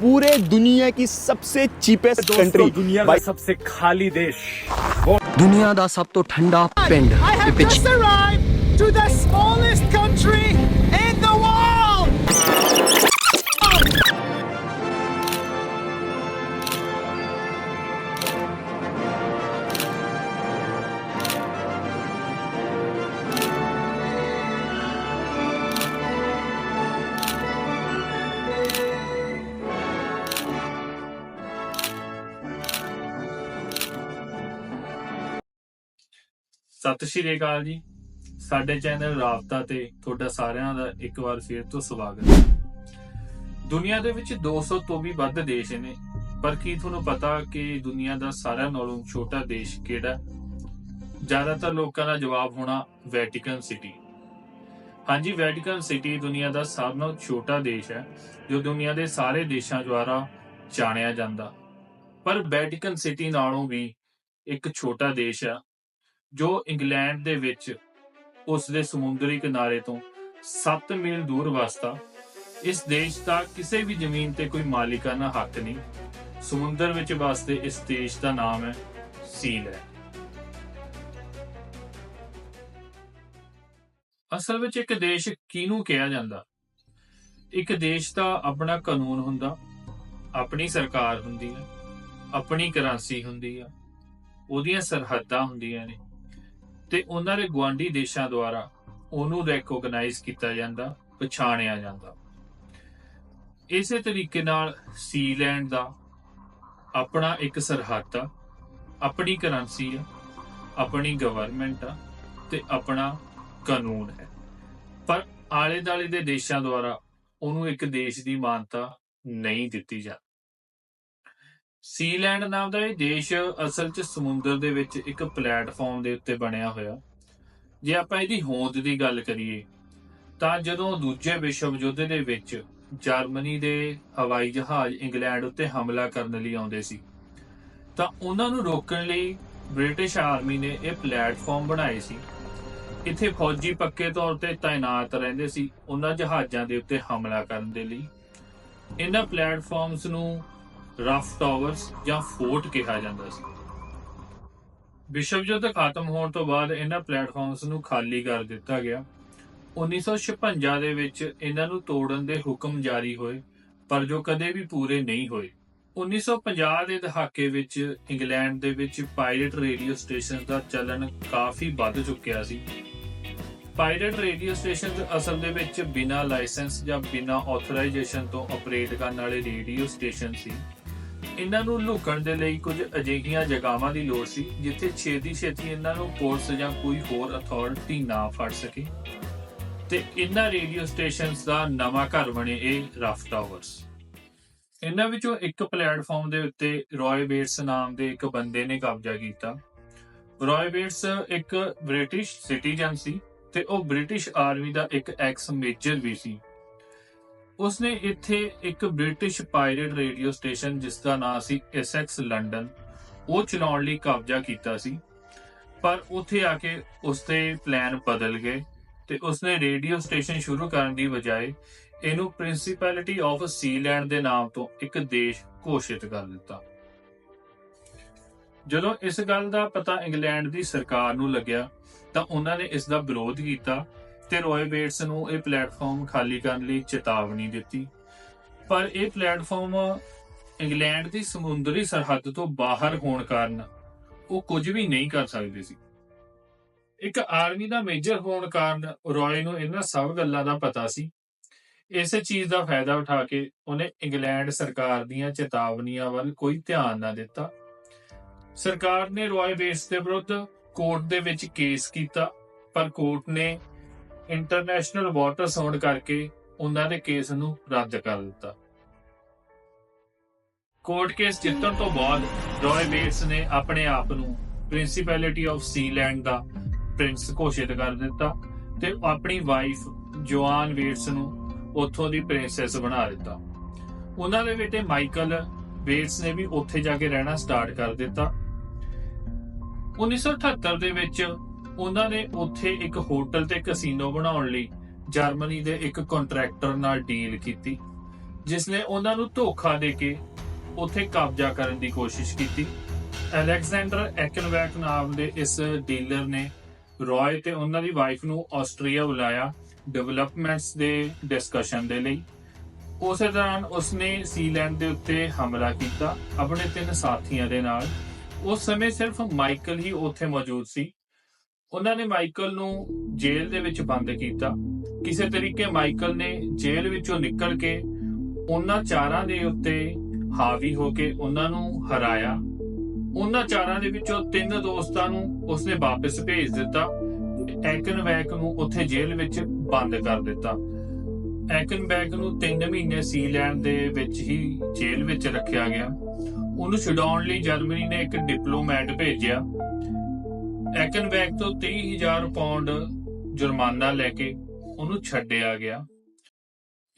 पूरे दुनिया की सबसे चीपेस्ट कंट्री दुनिया का सबसे खाली देश दुनिया का सब तो ठंडा पिंड ਸਤਿ ਸ਼੍ਰੀ ਅਕਾਲ ਜੀ। ਸਾਡੇ ਚੈਨਲ ਰਾਬਤਾ ਤੇ ਤੁਹਾਡਾ ਸਾਰਿਆਂ ਦਾ ਇੱਕ ਵਾਰ ਫੇਰ ਤੋਂ ਸਵਾਗਤ ਹੈ। ਦੁਨੀਆ ਦੇ ਵਿੱਚ 200 ਤੋਂ ਵੀ ਵੱਧ ਦੇਸ਼ ਨੇ, ਪਰ ਕੀ ਤੁਹਾਨੂੰ ਪਤਾ ਕਿ ਦੁਨੀਆ ਦਾ ਸਾਰਿਆਂ ਨਾਲੋਂ ਛੋਟਾ ਦੇਸ਼ ਕਿਹੜਾ? ਜ਼ਿਆਦਾਤਰ ਲੋਕਾਂ ਦਾ ਜਵਾਬ ਹੋਣਾ ਵੈਟੀਕਨ ਸਿਟੀ। ਹਾਂਜੀ, ਵੈਟੀਕਨ ਸਿਟੀ ਦੁਨੀਆ ਦਾ ਸਭ ਨਾਲੋਂ ਛੋਟਾ ਦੇਸ਼ ਹੈ, ਜੋ ਦੁਨੀਆ ਦੇ ਸਾਰੇ ਦੇਸ਼ਾਂ ਦੁਆਰਾ ਜਾਣਿਆ ਜਾਂਦਾ। ਪਰ ਵੈਟੀਕਨ ਸਿਟੀ ਨਾਲੋਂ ਵੀ ਇੱਕ ਛੋਟਾ ਦੇਸ਼ ਆ ਜੋ ਇੰਗਲੈਂਡ ਦੇ ਵਿੱਚ ਉਸ ਦੇ ਸਮੁੰਦਰੀ ਕਿਨਾਰੇ ਤੋਂ 7 ਮੀਲ ਦੂਰ ਵਸਦਾ, ਇਸ ਦੇਸ਼ ਦਾ ਕਿਸੇ ਵੀ ਜ਼ਮੀਨ ਤੇ ਕੋਈ ਮਾਲਿਕਾਨਾ ਹੱਕ ਨਹੀਂ। ਸਮੁੰਦਰ ਵਿੱਚ ਵਸਦੇ ਇਸ ਦੇਸ਼ ਦਾ ਨਾਮ ਹੈ ਸੀਲ ਹੈ। ਅਸਲ ਵਿੱਚ ਇੱਕ ਦੇਸ਼ ਕਿਹਨੂੰ ਕਿਹਾ ਜਾਂਦਾ? ਇੱਕ ਦੇਸ਼ ਦਾ ਆਪਣਾ ਕਾਨੂੰਨ ਹੁੰਦਾ, ਆਪਣੀ ਸਰਕਾਰ ਹੁੰਦੀ ਹੈ, ਆਪਣੀ ਕਰੰਸੀ ਹੁੰਦੀ ਆ ਉਹਦੀਆਂ ਸਰਹੱਦਾਂ ਹੁੰਦੀਆਂ ਨੇ। ਤੇ ਉਹਨਾਂ ਦੇ ਗਵਾਂਢੀ ਦੇਸ਼ਾਂ ਦੁਆਰਾ ਉਹਨੂੰ ਰੈਕੋਗਨਾਈਜ਼ ਕੀਤਾ ਜਾਂਦਾ, ਪਛਾਣਿਆ ਜਾਂਦਾ। ਇਸੇ ਤਰੀਕੇ ਨਾਲ ਸੀਲੈਂਡ ਦਾ ਆਪਣਾ ਇੱਕ ਸਰਹੱਦ ਆ, ਆਪਣੀ ਕਰੰਸੀ ਆ, ਆਪਣੀ ਗਵਰਨਮੈਂਟ ਆ ਤੇ ਆਪਣਾ ਕਾਨੂੰਨ ਹੈ। ਪਰ ਆਲੇ ਦਾਲੇ ਦੇ ਦੇਸ਼ਾਂ ਦੁਆਰਾ ਉਹਨੂੰ ਇੱਕ ਦੇਸ਼ ਦੀ ਮਾਨਤਾ ਨਹੀਂ ਦਿੱਤੀ ਜਾਂਦੀ। ਸੀਲੈਂਡ ਨਾਮ ਦਾ ਇਹ ਦੇਸ਼ ਅਸਲ 'ਚ ਸਮੁੰਦਰ ਦੇ ਵਿੱਚ ਇੱਕ ਪਲੇਟਫਾਰਮ ਦੇ ਉੱਤੇ ਬਣਿਆ ਹੋਇਆ। ਜੇ ਆਪਾਂ ਇਹਦੀ ਹੋਂਦ ਦੀ ਗੱਲ ਕਰੀਏ, ਤਾਂ ਜਦੋਂ ਦੂਜੇ ਵਿਸ਼ਵ ਯੁੱਧ ਦੇ ਵਿੱਚ ਜਰਮਨੀ ਦੇ ਹਵਾਈ ਜਹਾਜ਼ ਇੰਗਲੈਂਡ ਉੱਤੇ ਹਮਲਾ ਕਰਨ ਲਈ ਆਉਂਦੇ ਸੀ, ਤਾਂ ਉਹਨਾਂ ਨੂੰ ਰੋਕਣ ਲਈ ਬ੍ਰਿਟਿਸ਼ ਆਰਮੀ ਨੇ ਇਹ ਪਲੇਟਫਾਰਮ ਬਣਾਏ ਸੀ। ਇੱਥੇ ਫੌਜੀ ਪੱਕੇ ਤੌਰ ਤੇ ਤਾਇਨਾਤ ਰਹਿੰਦੇ ਸੀ, ਉਹਨਾਂ ਜਹਾਜ਼ਾਂ ਦੇ ਉੱਤੇ ਹਮਲਾ ਕਰਨ ਦੇ ਲਈ। ਇਹਨਾਂ ਪਲੇਟਫਾਰਮਸ ਨੂੰ ਰਫ ਟਾਵਰਸ ਜਾਂ ਫੋਰਟ ਕਿਹਾ ਜਾਂਦਾ ਸੀ। ਵਿਸ਼ਵ ਯੁੱਧ ਖਤਮ ਹੋਣ ਤੋਂ ਬਾਅਦ ਇਹਨਾਂ ਪਲੇਟਫਾਰਮਸ ਨੂੰ ਖਾਲੀ ਕਰ ਦਿੱਤਾ ਗਿਆ। 1956 ਦੇ ਵਿੱਚ ਇਹਨਾਂ ਨੂੰ ਤੋੜਨ ਦੇ ਹੁਕਮ ਜਾਰੀ ਹੋਏ, ਪਰ ਜੋ ਕਦੇ ਵੀ ਪੂਰੇ ਨਹੀਂ ਹੋਏ। 1950 ਦੇ ਦਹਾਕੇ ਵਿੱਚ ਇੰਗਲੈਂਡ ਦੇ ਵਿੱਚ ਪਾਇਰੇਟ ਰੇਡੀਓ ਸਟੇਸ਼ਨ ਦਾ ਚੱਲਣ ਕਾਫੀ ਵੱਧ ਚੁੱਕਿਆ ਸੀ। ਪਾਇਰੇਟ ਰੇਡੀਓ ਸਟੇਸ਼ਨ ਅਸਲ ਦੇ ਵਿੱਚ ਬਿਨਾਂ ਲਾਇਸੈਂਸ ਜਾਂ ਬਿਨਾਂ ਆਥੋਰਾਈਜੇਸ਼ਨ ਤੋਂ ਆਪਰੇਟ ਕਰਨ ਵਾਲੇ ਰੇਡੀਓ ਸਟੇਸ਼ਨ ਸੀ। ਇਹਨਾਂ ਨੂੰ ਲੁਕਣ ਦੇ ਲਈ ਕੁਝ ਅਜਿਹੀਆਂ ਜਗ੍ਹਾਵਾਂ ਦੀ ਲੋੜ ਸੀ, ਜਿੱਥੇ ਛੇਤੀ ਛੇਤੀ ਇਹਨਾਂ ਨੂੰ ਪੁਲਿਸ ਜਾਂ ਕੋਈ ਹੋਰ ਅਥਾਰਟੀ ਨਾ ਫੜ ਸਕੇ। ਤੇ ਇਹਨਾਂ ਰੇਡੀਓ ਸਟੇਸ਼ਨਸ ਦਾ ਨਵਾਂ ਘਰ ਬਣੇ ਇਹ ਰਫ ਟਾਵਰਸ ਇਹਨਾਂ ਵਿੱਚੋਂ ਇੱਕ ਪਲੇਟਫਾਰਮ ਦੇ ਉੱਤੇ ਰॉय ਬੇਟਸ ਨਾਮ ਦੇ ਇੱਕ ਬੰਦੇ ਨੇ ਕਬਜ਼ਾ ਕੀਤਾ। ਰॉय ਬੇਟਸ ਇੱਕ ਬ੍ਰਿਟਿਸ਼ ਸਿਟੀਜ਼ਨ ਸੀ ਤੇ ਉਹ ਬ੍ਰਿਟਿਸ਼ ਆਰਮੀ ਦਾ ਇੱਕ ਐਕਸ ਮੇਜਰ ਵੀ ਸੀ। ਉਸਨੇ ਇੱਥੇ ਇੱਕ ਬ੍ਰਿਟਿਸ਼ ਪਾਇਰੇਟ ਰੇਡੀਓ ਸਟੇਸ਼ਨ, ਜਿਸ ਦਾ ਨਾਮ ਸੀ ਐਸਐਕਸ ਲੰਡਨ, ਉਹ ਚਲਾਉਣ ਲਈ ਕਬਜ਼ਾ ਕੀਤਾ ਸੀ। ਪਰ ਉੱਥੇ ਆ ਕੇ ਉਸਦੇ ਪਲਾਨ ਬਦਲ ਗਏ ਤੇ ਉਸਨੇ ਰੇਡੀਓ ਸਟੇਸ਼ਨ ਸ਼ੁਰੂ ਕਰਨ ਦੀ ਬਜਾਏ ਇਹਨੂੰ ਪ੍ਰਿੰਸੀਪੈਲਿਟੀ ਆਫ ਸੀਲੈਂਡ ਦੇ ਨਾਮ ਤੋਂ ਇੱਕ ਦੇਸ਼ ਘੋਸ਼ਿਤ ਕਰ ਦਿੱਤਾ। ਜਦੋਂ ਇਸ ਗੱਲ ਦਾ ਪਤਾ ਇੰਗਲੈਂਡ ਦੀ ਸਰਕਾਰ ਨੂੰ ਲੱਗਿਆ, ਤਾਂ ਉਹਨਾਂ ਨੇ ਇਸ ਦਾ ਵਿਰੋਧ ਕੀਤਾ ਤੇ ਰੋਏ ਬੇਟਸ ਨੂੰ ਇਹ ਪਲੇਟਫਾਰਮ ਖਾਲੀ ਕਰਨ ਲਈ ਚੇਤਾਵਨੀ ਦਿੱਤੀ। ਪਰ ਇਹ ਪਲੇਟਫਾਰਮ ਇੰਗਲੈਂਡ ਦੀ ਸਮੁੰਦਰੀ ਸਰਹੱਦ ਤੋਂ ਬਾਹਰ ਹੋਣ ਕਾਰਨ ਉਹ ਕੁਝ ਵੀ ਨਹੀਂ ਕਰ ਸਕਦੇ ਸੀ। ਇੱਕ ਆਰਮੀ ਦਾ ਮੇਜਰ ਹੋਣ ਕਾਰਨ ਰੋਏ ਨੂੰ ਇਹਨਾਂ ਸਭ ਗੱਲਾਂ ਦਾ ਪਤਾ ਸੀ। ਇਸੇ ਚੀਜ਼ ਦਾ ਫਾਇਦਾ ਉਠਾ ਕੇ ਉਹਨੇ ਇੰਗਲੈਂਡ ਸਰਕਾਰ ਦੀਆਂ ਚੇਤਾਵਨੀਆਂ ਵੱਲ ਕੋਈ ਧਿਆਨ ਨਾ ਦਿੱਤਾ। ਸਰਕਾਰ ਨੇ ਰੋਏ ਬੇਸ ਦੇ ਵਿਰੁੱਧ ਕੋਰਟ ਦੇ ਵਿੱਚ ਕੇਸ ਕੀਤਾ, ਪਰ ਕੋਰਟ ਨੇ ਇੰਟਰਨੈਸ਼ਨਲ ਵਾਟਰ ਸਾਊਂਡ ਕਰਕੇ ਉਹਨਾਂ ਦੇ ਕੇਸ ਨੂੰ ਰੱਦ ਕਰ ਦਿੱਤਾ। ਕੋਰਟ ਕੇਸ ਜਿੱਤਣ ਤੋਂ ਬਾਅਦ ਰੋਏ ਬੇਟਸ ਨੇ ਆਪਣੇ ਆਪ ਨੂੰ ਪ੍ਰਿੰਸੀਪੈਲਿਟੀ ਆਫ ਸੀਲੈਂਡ ਦਾ ਪ੍ਰਿੰਸ ਘੋਸ਼ਿਤ ਕਰ ਦਿੱਤਾ ਤੇ ਆਪਣੀ ਵਾਈਫ ਜੋਆਨ ਵੇਟਸ ਨੂੰ ਉੱਥੋਂ ਦੀ ਪ੍ਰਿੰਸੈਸ ਬਣਾ ਦਿੱਤਾ। ਉਹਨਾਂ ਦੇ ਬੇਟੇ ਮਾਈਕਲ ਵੇਟਸ ਨੇ ਵੀ ਉੱਥੇ ਜਾ ਕੇ ਰਹਿਣਾ ਸਟਾਰਟ ਕਰ ਦਿੱਤਾ। 1978 ਦੇ ਵਿੱਚ ਉਹਨਾਂ ਨੇ ਉੱਥੇ ਇੱਕ ਹੋਟਲ ਤੇ ਕੈਸੀਨੋ ਬਣਾਉਣ ਲਈ ਜਰਮਨੀ ਦੇ ਇੱਕ ਕੰਟਰੈਕਟਰ ਨਾਲ ਡੀਲ ਕੀਤੀ, ਜਿਸ ਨੇ ਉਹਨਾਂ ਨੂੰ ਧੋਖਾ ਦੇ ਕੇ ਉੱਥੇ ਕਬਜ਼ਾ ਕਰਨ ਦੀ ਕੋਸ਼ਿਸ਼ ਕੀਤੀ। ਅਲੈਗਜ਼ੈਂਡਰ ਐਕਨਵੈਕ ਨਾਮ ਦੇ ਇਸ ਡੀਲਰ ਨੇ ਰॉय ਤੇ ਉਹਨਾਂ ਦੀ ਵਾਈਫ ਨੂੰ ਆਸਟਰੀਆ ਬੁਲਾਇਆ ਡਿਵੈਲਪਮੈਂਟਸ ਦੇ ਡਿਸਕਸ਼ਨ ਦੇ ਲਈ। ਉਸੇ ਦੌਰਾਨ ਉਸਨੇ ਸੀਲੈਂਡ ਦੇ ਉੱਤੇ ਹਮਲਾ ਕੀਤਾ ਆਪਣੇ ਤਿੰਨ ਸਾਥੀਆਂ ਦੇ ਨਾਲ। ਉਸ ਸਮੇਂ ਸਿਰਫ ਮਾਈਕਲ ਹੀ ਉੱਥੇ ਮੌਜੂਦ ਸੀ। ਉਹਨਾਂ ਨੇ ਮਾਈਕਲ ਨੂੰ ਜੇਲ੍ਹ ਦੇ ਵਿੱਚ ਬੰਦ ਕੀਤਾ। ਕਿਸੇ ਤਰੀਕੇ ਮਾਈਕਲ ਨੇ ਜੇਲ੍ਹ ਵਿੱਚੋਂ ਨਿਕਲ ਕੇ ਉਹਨਾਂ ਚਾਰਾਂ ਦੇ ਉੱਤੇ ਹਾਵੀ ਹੋ ਕੇ ਉਹਨਾਂ ਨੂੰ ਹਰਾਇਆ। ਉਹਨਾਂ ਚਾਰਾਂ ਦੇ ਵਿੱਚੋਂ ਤਿੰਨ ਦੋਸਤਾਂ ਨੂੰ ਉਸਨੇ ਵਾਪਸ ਭੇਜ ਦਿੱਤਾ ਐਕਨਵੈਕ ਨੂੰ ਉੱਥੇ ਜੇਲ੍ਹ ਵਿੱਚ ਬੰਦ ਕਰ ਦਿੱਤਾ। ਐਕਨਬੈਕ ਨੂੰ 3 ਮਹੀਨੇ ਸੀਲੈਂਡ ਦੇ ਵਿੱਚ ਹੀ ਜੇਲ੍ਹ ਵਿੱਚ ਰੱਖਿਆ ਗਿਆ। ਉਹਨੂੰ ਛਡਾਉਣ ਲਈ ਜਰਮਨੀ ਨੇ ਇੱਕ ਡਿਪਲੋਮੈਟ ਭੇਜਿਆ। ਐਕਨਬੈਕ ਤੋਂ 30000 ਪਾਉਂਡ ਜੁਰਮਾਨਾ ਲੈ ਕੇ ਉਹਨੂੰ ਛੱਡਿਆ ਗਿਆ।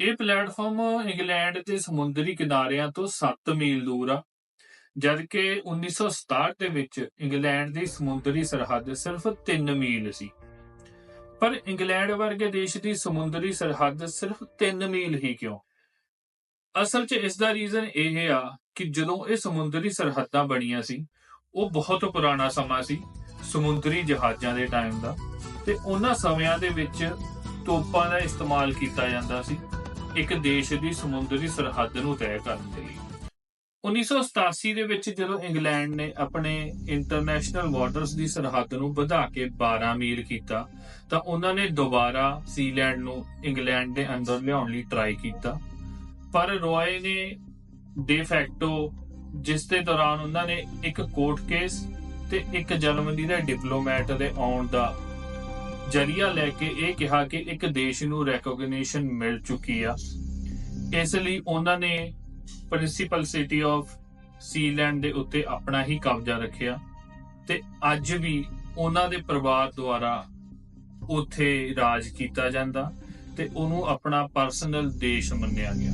ਇਹ ਪਲੇਟਫਾਰਮ ਇੰਗਲੈਂਡ ਦੇ ਸਮੁੰਦਰੀ ਕਿਨਾਰਿਆਂ ਤੋਂ 7 ਮੀਲ ਦੂਰ ਆ। ਜਦਕਿ 1967 ਦੇ ਵਿੱਚ ਇੰਗਲੈਂਡ ਦੀ ਸਮੁੰਦਰੀ ਸਰਹੱਦ ਸਿਰਫ 3 ਮੀਲ ਸੀ। ਪਰ ਇੰਗਲੈਂਡ ਵਰਗੇ ਦੇਸ਼ ਦੀ ਸਮੁੰਦਰੀ ਸਰਹੱਦ ਸਿਰਫ 3 ਮੀਲ ਹੀ ਕਿਉਂ? ਅਸਲ 'ਚ ਇਸ ਦਾ ਰੀਜ਼ਨ ਇਹ ਆ ਕਿ ਜਦੋਂ ਇਹ ਸਮੁੰਦਰੀ ਸਰਹੱਦਾਂ ਬਣੀਆਂ ਸੀ, ਉਹ ਬਹੁਤ ਪੁਰਾਣਾ ਸਮਾਂ ਸੀ ਸਮੁੰਦਰੀ ਜਹਾਜ਼ਾਂ ਦੇ ਟਾਈਮ ਦਾ ਤੇ ਉਹਨਾਂ ਸਮਿਆਂ ਦੇ ਵਿੱਚ ਤੋਪਾਂ ਦਾ ਇਸਤੇਮਾਲ ਕੀਤਾ ਜਾਂਦਾ ਸੀ, ਇੱਕ ਦੇਸ਼ ਦੀ ਸਮੁੰਦਰੀ ਸਰਹੱਦ ਨੂੰ ਤੈਅ ਕਰਨ ਦੇ ਲਈ। 1987 ਦੇ ਵਿੱਚ ਜਦੋਂ ਇੰਗਲੈਂਡ ਨੇ ਆਪਣੇ ਇੰਟਰਨੈਸ਼ਨਲ ਵਾਟਰਸ ਦੀ ਸਰਹੱਦ ਨੂੰ ਵਧਾ ਕੇ 12 ਮੀਲ ਕੀਤਾ, ਤਾਂ ਉਹਨਾਂ ਨੇ ਦੁਬਾਰਾ ਸੀਲੈਂਡ ਨੂੰ ਇੰਗਲੈਂਡ ਦੇ ਅੰਦਰ ਲਿਆਉਣ ਲਈ ਟਰਾਈ ਕੀਤਾ। ਪਰ ਰੋਏ ਨੇ ਡੇ ਫੈਕਟੋ ਜਿਸ ਦੇ ਦੌਰਾਨ ਉਹਨਾਂ ਨੇ ਇੱਕ ਕੋਰਟ ਕੇਸ ਤੇ ਇੱਕ ਜਰਮਨੀ ਦੇ ਡਿਪਲੋਮੈਟ ਦੇ ਆਉਣ ਦਾ ਜਰੀਆ ਲੈ ਕੇ ਇਹ ਕਿਹਾ ਕਿ ਇੱਕ ਦੇਸ਼ ਨੂੰ ਰੈਕੋਗਨੀਸ਼ਨ ਮਿਲ ਚੁੱਕੀ ਆ। ਇਸ ਲਈ ਉਹਨਾਂ ਨੇ ਪ੍ਰਿੰਸੀਪਲ ਸਿਟੀ ਆਫ ਸੀਲੈਂਡ ਦੇ ਉੱਤੇ ਆਪਣਾ ਹੀ ਕਬਜ਼ਾ ਰੱਖਿਆ ਤੇ ਅੱਜ ਵੀ ਉਹਨਾਂ ਦੇ ਪਰਿਵਾਰ ਦੁਆਰਾ ਉੱਥੇ ਰਾਜ ਕੀਤਾ ਜਾਂਦਾ ਤੇ ਉਹਨੂੰ ਆਪਣਾ ਪਰਸਨਲ ਦੇਸ਼ ਮੰਨਿਆ ਗਿਆ।